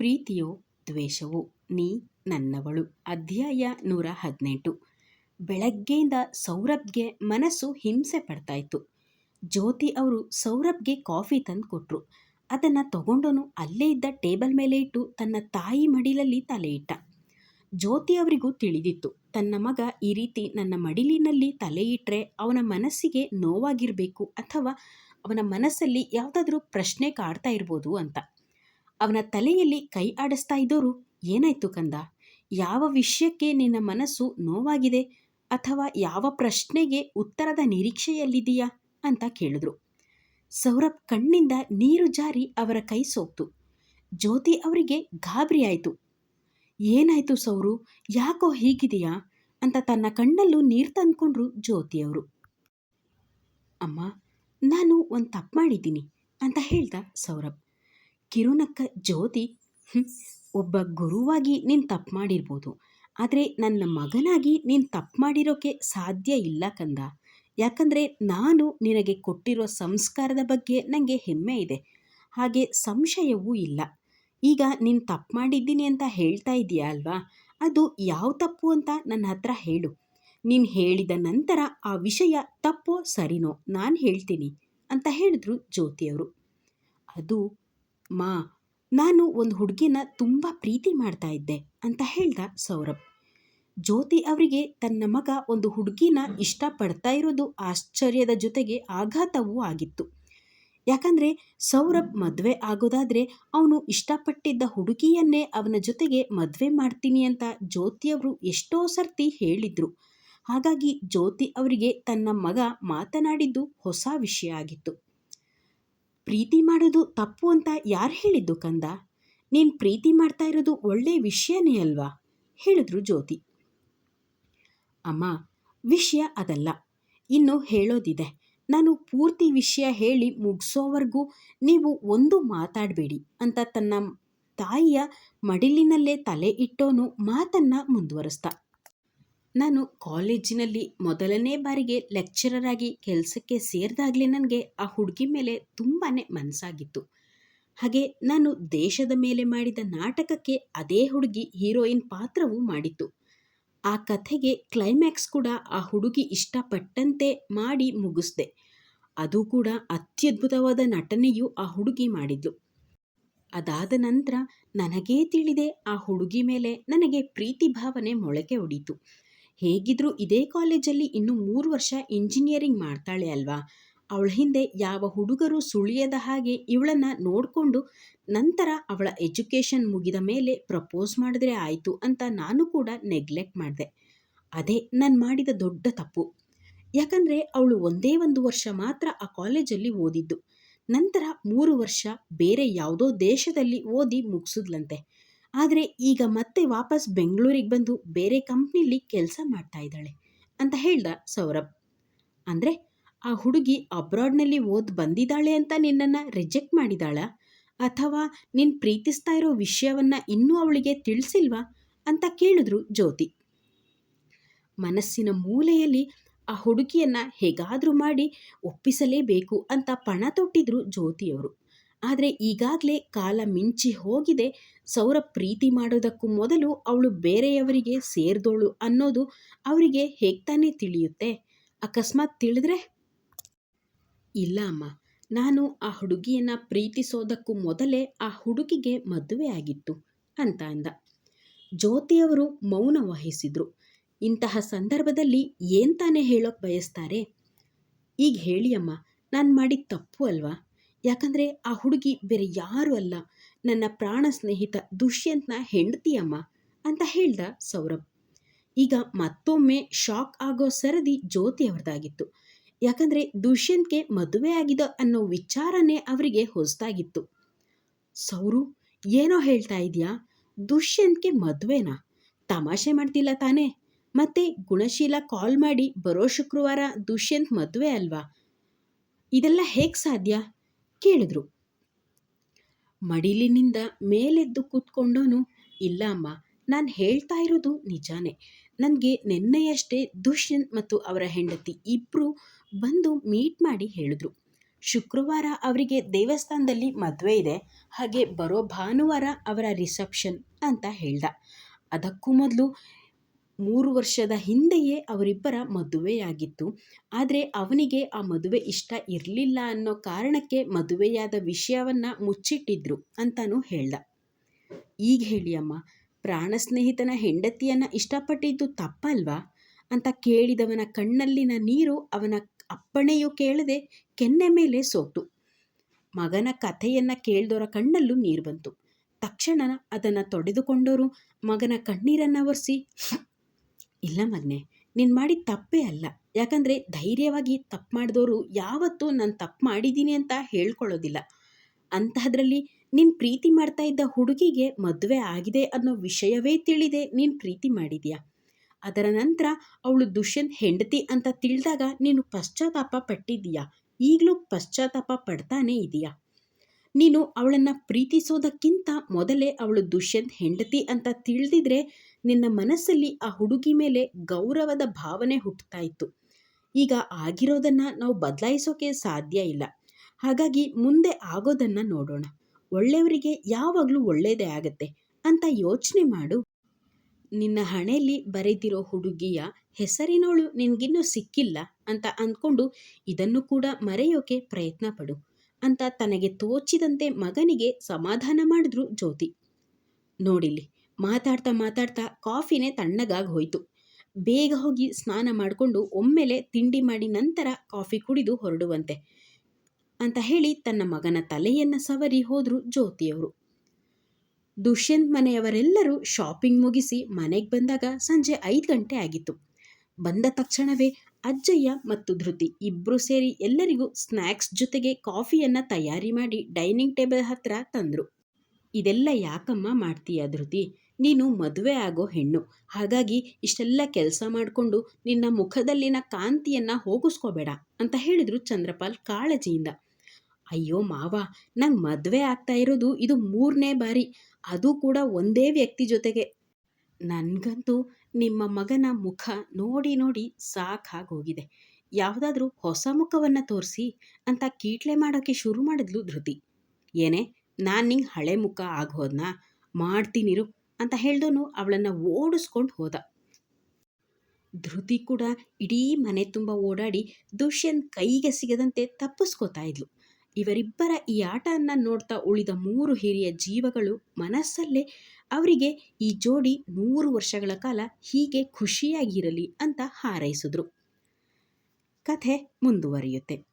ಪ್ರೀತಿಯೋ ದ್ವೇಷವೋ ನೀ ನನ್ನವಳು. ಅಧ್ಯಾಯ ನೂರ ಹದಿನೆಂಟು. ಬೆಳಗ್ಗೆಯಿಂದ ಸೌರಭ್ಗೆ ಮನಸ್ಸು ಹಿಂಸೆ ಪಡ್ತಾಯಿತ್ತು ಜ್ಯೋತಿ ಅವರು ಸೌರಭ್ಗೆ ಕಾಫಿ ತಂದು ಕೊಟ್ಟರು ಅದನ್ನು ತಗೊಂಡೋನು ಅಲ್ಲೇ ಇದ್ದ ಟೇಬಲ್ ಮೇಲೆ ಇಟ್ಟು ತನ್ನ ತಾಯಿ ಮಡಿಲಲ್ಲಿ ತಲೆ ಇಟ್ಟ ಜ್ಯೋತಿ ಅವರಿಗೂ ತಿಳಿದಿತ್ತು. ತನ್ನ ಮಗ ಈ ರೀತಿ ನನ್ನ ಮಡಿಲಿನಲ್ಲಿ ತಲೆ ಇಟ್ಟರೆ ಅವನ ಮನಸ್ಸಿಗೆ ನೋವಾಗಿರಬೇಕು ಅಥವಾ ಅವನ ಮನಸ್ಸಲ್ಲಿ ಯಾವುದಾದ್ರೂ ಪ್ರಶ್ನೆ ಕಾಡ್ತಾ ಇರ್ಬೋದು ಅಂತ. ಅವನ ತಲೆಯಲ್ಲಿ ಕೈ ಆಡಿಸ್ತಾ ಇದ್ದೋರು, ಏನಾಯ್ತು ಕಂದ? ಯಾವ ವಿಷಯಕ್ಕೆ ನಿನ್ನ ಮನಸ್ಸು ನೋವಾಗಿದೆ? ಅಥವಾ ಯಾವ ಪ್ರಶ್ನೆಗೆ ಉತ್ತರದ ನಿರೀಕ್ಷೆಯಲ್ಲಿದೆಯಾ ಅಂತ ಕೇಳಿದ್ರು. ಸೌರಭ್ ಕಣ್ಣಿಂದ ನೀರು ಜಾರಿ ಅವರ ಕೈ ಸೋಕ್ತು ಜ್ಯೋತಿ ಅವರಿಗೆ ಗಾಬರಿ ಆಯಿತು. ಏನಾಯ್ತು ಸೌರು, ಯಾಕೋ ಹೀಗಿದೆಯಾ ಅಂತ ತನ್ನ ಕಣ್ಣಲ್ಲೂ ನೀರು ತಂದ್ಕೊಂಡ್ರು ಜ್ಯೋತಿಯವರು ಅಮ್ಮ, ನಾನು ಒಂದು ತಪ್ಪು ಮಾಡಿದ್ದೀನಿ, ಅಂತ ಹೇಳ್ದ ಸೌರಭ್. ಕಿರುನಕ್ಕ ಜ್ಯೋತಿ ಒಬ್ಬ ಗುರುವಾಗಿ ನೀನು ತಪ್ಪು ಮಾಡಿರ್ಬೋದು. ಆದರೆ ನನ್ನ ಮಗನಾಗಿ ನೀನು ತಪ್ಪು ಮಾಡಿರೋಕೆ ಸಾಧ್ಯ ಇಲ್ಲ ಕಂದ. ಯಾಕಂದರೆ ನಾನು ನಿನಗೆ ಕೊಟ್ಟಿರೋ ಸಂಸ್ಕಾರದ ಬಗ್ಗೆ ನನಗೆ ಹೆಮ್ಮೆ ಇದೆ. ಹಾಗೆ ಸಂಶಯವೂ ಇಲ್ಲ. ಈಗ ನೀನು ತಪ್ಪು ಮಾಡಿದ್ದೀನಿ ಅಂತ ಹೇಳ್ತಾ ಇದೆಯಾ ಅಲ್ವಾ? ಅದು ಯಾವ ತಪ್ಪು ಅಂತ ನನ್ನ ಹತ್ರ ಹೇಳು. ನೀನು ಹೇಳಿದ ನಂತರ ಆ ವಿಷಯ ತಪ್ಪೋ ಸರಿನೋ ನಾನು ಹೇಳ್ತೀನಿ ಅಂತ ಹೇಳಿದ್ರು ಜ್ಯೋತಿಯವರು. ಅದು ಮಾ, ನಾನು ಒಂದು ಹುಡುಗಿನ ತುಂಬ ಪ್ರೀತಿ ಮಾಡ್ತಾ ಇದ್ದೆ ಅಂತ ಹೇಳ್ದ ಸೌರಭ್. ಜ್ಯೋತಿ ಅವರಿಗೆ ತನ್ನ ಮಗ ಒಂದು ಹುಡುಗಿನ ಇಷ್ಟಪಡ್ತಾ ಇರೋದು ಆಶ್ಚರ್ಯದ ಜೊತೆಗೆ ಆಘಾತವೂ ಆಗಿತ್ತು. ಯಾಕಂದರೆ ಸೌರಭ್ ಮದುವೆ ಆಗೋದಾದರೆ ಅವನು ಇಷ್ಟಪಟ್ಟಿದ್ದ ಹುಡುಗಿಯನ್ನೇ ಅವನ ಜೊತೆಗೆ ಮದುವೆ ಮಾಡ್ತೀನಿ ಅಂತ ಜ್ಯೋತಿಯವರು ಎಷ್ಟೋ ಸರ್ತಿ ಹೇಳಿದ್ರು. ಹಾಗಾಗಿ ಜ್ಯೋತಿ ಅವರಿಗೆ ತನ್ನ ಮಗ ಮಾತನಾಡಿದ್ದು ಹೊಸ ವಿಷಯ ಆಗಿತ್ತು. ಪ್ರೀತಿ ಮಾಡೋದು ತಪ್ಪು ಅಂತ ಯಾರು ಹೇಳಿದ್ದು ಕಂದ? ನೀನು ಪ್ರೀತಿ ಮಾಡ್ತಾ ಇರೋದು ಒಳ್ಳೆಯ ವಿಷಯನೇ ಅಲ್ವಾ? ಹೇಳಿದ್ರು ಜ್ಯೋತಿ. ಅಮ್ಮ, ವಿಷಯ ಅದಲ್ಲ. ಇನ್ನು ಹೇಳೋದಿದೆ. ನಾನು ಪೂರ್ತಿ ವಿಷಯ ಹೇಳಿ ಮುಗಿಸೋವರೆಗೂ ನೀವು ಒಂದು ಮಾತಾಡಬೇಡಿ ಅಂತ ತನ್ನ ತಾಯಿಯ ಮಡಿಲಿನಲ್ಲೇ ತಲೆ ಇಟ್ಟೋನು ಮಾತನ್ನ ಮುಂದುವರಿಸ್ದ ನಾನು ಕಾಲೇಜಿನಲ್ಲಿ ಮೊದಲನೇ ಬಾರಿಗೆ ಲೆಕ್ಚರರ್ ಆಗಿ ಕೆಲಸಕ್ಕೆ ಸೇರಿದಾಗಲೇ ನನಗೆ ಆ ಹುಡುಗಿ ಮೇಲೆ ತುಂಬಾ ಮನಸ್ಸಾಗಿತ್ತು ಹಾಗೆ ನಾನು ದೇಶದ ಮೇಲೆ ಮಾಡಿದ ನಾಟಕಕ್ಕೆ ಅದೇ ಹುಡುಗಿ ಹೀರೋಯಿನ್ ಪಾತ್ರವೂ ಮಾಡಿತ್ತು. ಆ ಕಥೆಗೆ ಕ್ಲೈಮ್ಯಾಕ್ಸ್ ಕೂಡ ಆ ಹುಡುಗಿ ಇಷ್ಟಪಟ್ಟಂತೆ ಮಾಡಿ ಮುಗಿಸ್ದೆ. ಅದು ಕೂಡ ಅತ್ಯದ್ಭುತವಾದ ನಟನೆಯು ಆ ಹುಡುಗಿ ಮಾಡಿದ್ಲು. ಅದಾದ ನಂತರ ನನಗೇ ತಿಳಿದೆ ಆ ಹುಡುಗಿ ಮೇಲೆ ನನಗೆ ಪ್ರೀತಿ ಭಾವನೆ ಮೊಳಕೆ ಹೊಡೀತು ಹೇಗಿದ್ರೂ ಇದೇ ಕಾಲೇಜಲ್ಲಿ ಇನ್ನು ಮೂರು ವರ್ಷ ಇಂಜಿನಿಯರಿಂಗ್ ಮಾಡ್ತಾಳೆ ಅಲ್ವಾ? ಅವಳ ಹಿಂದೆ ಯಾವ ಹುಡುಗರು ಸುಳಿಯದ ಹಾಗೆ ಇವಳನ್ನು ನೋಡಿಕೊಂಡು ನಂತರ ಅವಳ ಎಜುಕೇಷನ್ ಮುಗಿದ ಮೇಲೆ ಪ್ರಪೋಸ್ ಮಾಡಿದ್ರೆ ಆಯಿತು ಅಂತ ನಾನು ಕೂಡ ನೆಗ್ಲೆಕ್ಟ್ ಮಾಡಿದೆ. ಅದೇ ನಾನು ಮಾಡಿದ ದೊಡ್ಡ ತಪ್ಪು. ಯಾಕಂದರೆ ಅವಳು ಒಂದೇ ಒಂದು ವರ್ಷ ಮಾತ್ರ ಆ ಕಾಲೇಜಲ್ಲಿ ಓದಿದ್ದು. ನಂತರ ಮೂರು ವರ್ಷ ಬೇರೆ ಯಾವುದೋ ದೇಶದಲ್ಲಿ ಓದಿ ಮುಗಿಸಿದ್ಲಂತೆ. ಆದರೆ ಈಗ ಮತ್ತೆ ವಾಪಸ್ ಬೆಂಗಳೂರಿಗೆ ಬಂದು ಬೇರೆ ಕಂಪ್ನಿಲಿ ಕೆಲಸ ಮಾಡ್ತಾ ಇದ್ದಾಳೆ ಅಂತ ಹೇಳ್ದ ಸೌರಭ್. ಅಂದರೆ ಆ ಹುಡುಗಿ ಅಬ್ರಾಡ್ನಲ್ಲಿ ಓದಿ ಬಂದಿದ್ದಾಳೆ ಅಂತ ನಿನ್ನನ್ನು ರಿಜೆಕ್ಟ್ ಮಾಡಿದಾಳಾ? ಅಥವಾ ನೀನು ಪ್ರೀತಿಸ್ತಾ ಇರೋ ವಿಷಯವನ್ನು ಇನ್ನೂ ಅವಳಿಗೆ ತಿಳಿಸಿಲ್ವಾ ಅಂತ ಕೇಳಿದ್ರು ಜ್ಯೋತಿ. ಮನಸ್ಸಿನ ಮೂಲೆಯಲ್ಲಿ ಆ ಹುಡುಗಿಯನ್ನು ಹೇಗಾದರೂ ಮಾಡಿ ಒಪ್ಪಿಸಲೇಬೇಕು ಅಂತ ಪಣ ತೊಟ್ಟಿದ್ರು ಜ್ಯೋತಿಯವರು. ಆದರೆ ಈಗಾಗಲೇ ಕಾಲ ಮಿಂಚಿ ಹೋಗಿದೆ. ಸೌರ ಪ್ರೀತಿ ಮಾಡೋದಕ್ಕೂ ಮೊದಲು ಅವಳು ಬೇರೆಯವರಿಗೆ ಸೇರಿದೋಳು ಅನ್ನೋದು ಅವರಿಗೆ ಹೇಗೆ ತಾನೇ ತಿಳಿಯುತ್ತೆ? ಅಕಸ್ಮಾತ್ ತಿಳಿದ್ರೆ? ಇಲ್ಲ ಅಮ್ಮ. ನಾನು ಆ ಹುಡುಗಿಯನ್ನು ಪ್ರೀತಿಸೋದಕ್ಕೂ ಮೊದಲೇ ಆ ಹುಡುಗಿಗೆ ಮದುವೆ ಆಗಿತ್ತು ಅಂತ ಅಂದ. ಜ್ಯೋತಿಯವರು ಮೌನ ವಹಿಸಿದ್ರು. ಇಂತಹ ಸಂದರ್ಭದಲ್ಲಿ ಏನ್ ತಾನೇ ಹೇಳೋಕೆ ಬಯಸ್ತಾರೆ? ಈಗ ಹೇಳಿ ಅಮ್ಮ. ನಾನು ಮಾಡಿದ ತಪ್ಪು ಅಲ್ವಾ? ಯಾಕಂದರೆ ಆ ಹುಡುಗಿ ಬೇರೆ ಯಾರೂ ಅಲ್ಲ. ನನ್ನ ಪ್ರಾಣ ಸ್ನೇಹಿತ ದುಷ್ಯಂತ್ನ ಹೆಂಡತಿ ಅಮ್ಮ ಅಂತ ಹೇಳ್ದ ಸೌರಭ್. ಈಗ ಮತ್ತೊಮ್ಮೆ ಶಾಕ್ ಆಗೋ ಸರದಿ ಜ್ಯೋತಿ ಅವ್ರದ್ದಾಗಿತ್ತು. ಯಾಕಂದರೆ ದುಷ್ಯಂತ್ಗೆ ಮದುವೆ ಆಗಿದೆ ಅನ್ನೋ ವಿಚಾರನೇ ಅವರಿಗೆ ಹೊಸದಾಗಿತ್ತು. ಸೌರು, ಏನೋ ಹೇಳ್ತಾ ಇದೆಯಾ? ದುಷ್ಯಂತ್ಗೆ ಮದುವೆನಾ? ತಮಾಷೆ ಮಾಡ್ತಿಲ್ಲ ತಾನೇ? ಮತ್ತೆ ಗುಣಶೀಲ ಕಾಲ್ ಮಾಡಿ ಬರೋ ಶುಕ್ರವಾರ ದುಷ್ಯಂತ್ ಮದುವೆ ಅಲ್ವಾ? ಇದೆಲ್ಲ ಹೇಗೆ ಸಾಧ್ಯ? ಕೇಳಿದ್ರು. ಮಡಿಲಿನಿಂದ ಮೇಲೆದ್ದು ಕೂತ್ಕೊಂಡೋನು ಇಲ್ಲ ಅಮ್ಮ ನಾನು ಹೇಳ್ತಾ ಇರೋದು ನಿಜಾನೇ. ನನಗೆ ನಿನ್ನೆಯಷ್ಟೇ ದುಷ್ಯಂತ್ ಮತ್ತು ಅವರ ಹೆಂಡತಿ ಇಬ್ಬರು ಬಂದು ಮೀಟ್ ಮಾಡಿ ಹೇಳಿದ್ರು. ಶುಕ್ರವಾರ ಅವರಿಗೆ ದೇವಸ್ಥಾನದಲ್ಲಿ ಮದುವೆ ಇದೆ, ಹಾಗೆ ಬರೋ ಭಾನುವಾರ ಅವರ ರಿಸೆಪ್ಷನ್ ಅಂತ ಹೇಳ್ದ. ಅದಕ್ಕೂ ಮೊದಲು ಮೂರು ವರ್ಷದ ಹಿಂದೆಯೇ ಅವರಿಬ್ಬರ ಮದುವೆಯಾಗಿತ್ತು. ಆದರೆ ಅವನಿಗೆ ಆ ಮದುವೆ ಇಷ್ಟ ಇರಲಿಲ್ಲ ಅನ್ನೋ ಕಾರಣಕ್ಕೆ ಮದುವೆಯಾದ ವಿಷಯವನ್ನು ಮುಚ್ಚಿಟ್ಟಿದ್ರು ಅಂತಲೂ ಹೇಳ್ದ. ಈಗ ಹೇಳಿ ಅಮ್ಮ, ಪ್ರಾಣ ಸ್ನೇಹಿತನ ಹೆಂಡತಿಯನ್ನು ಇಷ್ಟಪಟ್ಟಿದ್ದು ತಪ್ಪಲ್ವಾ? ಅಂತ ಕೇಳಿದವನ ಕಣ್ಣಲ್ಲಿನ ನೀರು ಅವನ ಅಪ್ಪಣೆಯು ಕೇಳದೆ ಕೆನ್ನೆ ಮೇಲೆ ಸೋತು. ಮಗನ ಕಥೆಯನ್ನು ಕೇಳಿದವರ ಕಣ್ಣಲ್ಲೂ ನೀರು ಬಂತು. ತಕ್ಷಣ ಅದನ್ನು ತೊಡೆದುಕೊಂಡವರು ಮಗನ ಕಣ್ಣೀರನ್ನು ಒರೆಸಿ ಇಲ್ಲ ಮಗ್ನೆ, ನೀನು ಮಾಡಿದ ತಪ್ಪೇ ಅಲ್ಲ. ಯಾಕಂದರೆ ಧೈರ್ಯವಾಗಿ ತಪ್ಪು ಮಾಡಿದವರು ಯಾವತ್ತೂ ನಾನು ತಪ್ಪು ಮಾಡಿದ್ದೀನಿ ಅಂತ ಹೇಳ್ಕೊಳ್ಳೋದಿಲ್ಲ. ಅಂತಹದ್ರಲ್ಲಿ ನೀನು ಪ್ರೀತಿ ಮಾಡ್ತಾ ಇದ್ದ ಹುಡುಗಿಗೆ ಮದುವೆ ಆಗಿದೆ ಅನ್ನೋ ವಿಷಯವೇ ತಿಳಿದೆ ನೀನು ಪ್ರೀತಿ ಮಾಡಿದ್ಯಾ? ಅದರ ನಂತರ ಅವಳು ದುಷ್ಯಂತ್ ಹೆಂಡತಿ ಅಂತ ತಿಳಿದಾಗ ನೀನು ಪಶ್ಚಾತ್ತಾಪ ಪಟ್ಟಿದ್ದೀಯಾ? ಈಗಲೂ ಪಶ್ಚಾತ್ತಾಪ ಪಡ್ತಾನೇ ಇದೆಯಾ? ನೀನು ಅವಳನ್ನು ಪ್ರೀತಿಸೋದಕ್ಕಿಂತ ಮೊದಲೇ ಅವಳು ದುಷ್ಯಂತ್ ಹೆಂಡತಿ ಅಂತ ತಿಳಿದಿದ್ರೆ ನಿನ್ನ ಮನಸ್ಸಲ್ಲಿ ಆ ಹುಡುಗಿ ಮೇಲೆ ಗೌರವದ ಭಾವನೆ ಹುಟ್ಟುತ್ತಾ ಇತ್ತು. ಈಗ ಆಗಿರೋದನ್ನು ನಾವು ಬದಲಾಯಿಸೋಕೆ ಸಾಧ್ಯ ಇಲ್ಲ. ಹಾಗಾಗಿ ಮುಂದೆ ಆಗೋದನ್ನು ನೋಡೋಣ. ಒಳ್ಳೆಯವರಿಗೆ ಯಾವಾಗಲೂ ಒಳ್ಳೆಯದೇ ಆಗತ್ತೆ ಅಂತ ಯೋಚನೆ ಮಾಡು. ನಿನ್ನ ಹಣೆಯಲ್ಲಿ ಬರೆದಿರೋ ಹುಡುಗಿಯ ಹೆಸರಿನವಳು ನಿನಗಿನ್ನೂ ಸಿಕ್ಕಿಲ್ಲ ಅಂತ ಅಂದ್ಕೊಂಡು ಇದನ್ನು ಕೂಡ ಮರೆಯೋಕೆ ಪ್ರಯತ್ನ ಪಡು ಅಂತ ತನಗೆ ತೋಚಿದಂತೆ ಮಗನಿಗೆ ಸಮಾಧಾನ ಮಾಡಿದ್ರು ಜ್ಯೋತಿ. ನೋಡಿಲಿ ಮಾತಾಡ್ತಾ ಮಾತಾಡ್ತಾ ಕಾಫಿನೇ ತಣ್ಣಗಾಗಿ ಹೋಯಿತು. ಬೇಗ ಹೋಗಿ ಸ್ನಾನ ಮಾಡಿಕೊಂಡು ಒಮ್ಮೆಲೆ ತಿಂಡಿ ಮಾಡಿ ನಂತರ ಕಾಫಿ ಕುಡಿದು ಹೊರಡುವಂತೆ. ಅಂತ ಹೇಳಿ ತನ್ನ ಮಗನ ತಲೆಯನ್ನು ಸವರಿ ಹೋದರು ಜ್ಯೋತಿಯವರು. ದುಷ್ಯಂತ್ ಮನೆಯವರೆಲ್ಲರೂ ಶಾಪಿಂಗ್ ಮುಗಿಸಿ ಮನೆಗೆ ಬಂದಾಗ ಸಂಜೆ ಐದು ಗಂಟೆ ಆಗಿತ್ತು. ಬಂದ ತಕ್ಷಣವೇ ಅಜ್ಜಯ್ಯ ಮತ್ತು ಧೃತಿ ಇಬ್ಬರು ಸೇರಿ ಎಲ್ಲರಿಗೂ ಸ್ನ್ಯಾಕ್ಸ್ ಜೊತೆಗೆ ಕಾಫಿಯನ್ನು ತಯಾರಿ ಮಾಡಿ ಡೈನಿಂಗ್ ಟೇಬಲ್ ಹತ್ರ ತಂದರು. ಇದೆಲ್ಲ ಯಾಕಮ್ಮ ಮಾಡ್ತೀಯ ಧೃತಿ? ನೀನು ಮದುವೆ ಆಗೋ ಹೆಣ್ಣು. ಹಾಗಾಗಿ ಇಷ್ಟೆಲ್ಲ ಕೆಲಸ ಮಾಡಿಕೊಂಡು ನಿನ್ನ ಮುಖದಲ್ಲಿನ ಕಾಂತಿಯನ್ನು ಹೋಗಿಸ್ಕೋಬೇಡ ಅಂತ ಹೇಳಿದರು ಚಂದ್ರಪಾಲ್ ಕಾಳಜಿಯಿಂದ. ಅಯ್ಯೋ ಮಾವ, ನಂಗೆ ಮದುವೆ ಆಗ್ತಾ ಇರೋದು ಇದು ಮೂರನೇ ಬಾರಿ. ಅದು ಕೂಡ ಒಂದೇ ವ್ಯಕ್ತಿ ಜೊತೆಗೆ. ನನಗಂತೂ ನಿಮ್ಮ ಮಗನ ಮುಖ ನೋಡಿ ನೋಡಿ ಸಾಕಾಗೋಗಿದೆ. ಯಾವುದಾದ್ರೂ ಹೊಸ ಮುಖವನ್ನು ತೋರಿಸಿ ಅಂತ ಕೀಟ್ಲೆ ಮಾಡೋಕ್ಕೆ ಶುರು ಮಾಡಿದ್ಲು ಧೃತಿ. ಏನೇ, ನಾನು ನಿಂಗೆ ಹಳೆ ಮುಖ ಆಗೋದನ್ನ ಮಾಡ್ತೀನಿರು ಅಂತ ಹೇಳ್ದೂ ಅವಳನ್ನು ಓಡಿಸ್ಕೊಂಡು ಹೋದ. ಧೃತಿ ಕೂಡ ಇಡೀ ಮನೆ ತುಂಬ ಓಡಾಡಿ ದುಷ್ಯಂತ್ ಕೈಗೆ ಸಿಗದಂತೆ ತಪ್ಪಿಸ್ಕೋತಾ ಇದ್ಲು. ಇವರಿಬ್ಬರ ಈ ಆಟವನ್ನು ನೋಡ್ತಾ ಉಳಿದ ಮೂರು ಹಿರಿಯ ಜೀವಗಳು ಮನಸ್ಸಲ್ಲೇ ಅವರಿಗೆ ಈ ಜೋಡಿ ನೂರು ವರ್ಷಗಳ ಕಾಲ ಹೀಗೆ ಖುಷಿಯಾಗಿರಲಿ ಅಂತ ಹಾರೈಸಿದ್ರು. ಕಥೆ ಮುಂದುವರಿಯುತ್ತೆ.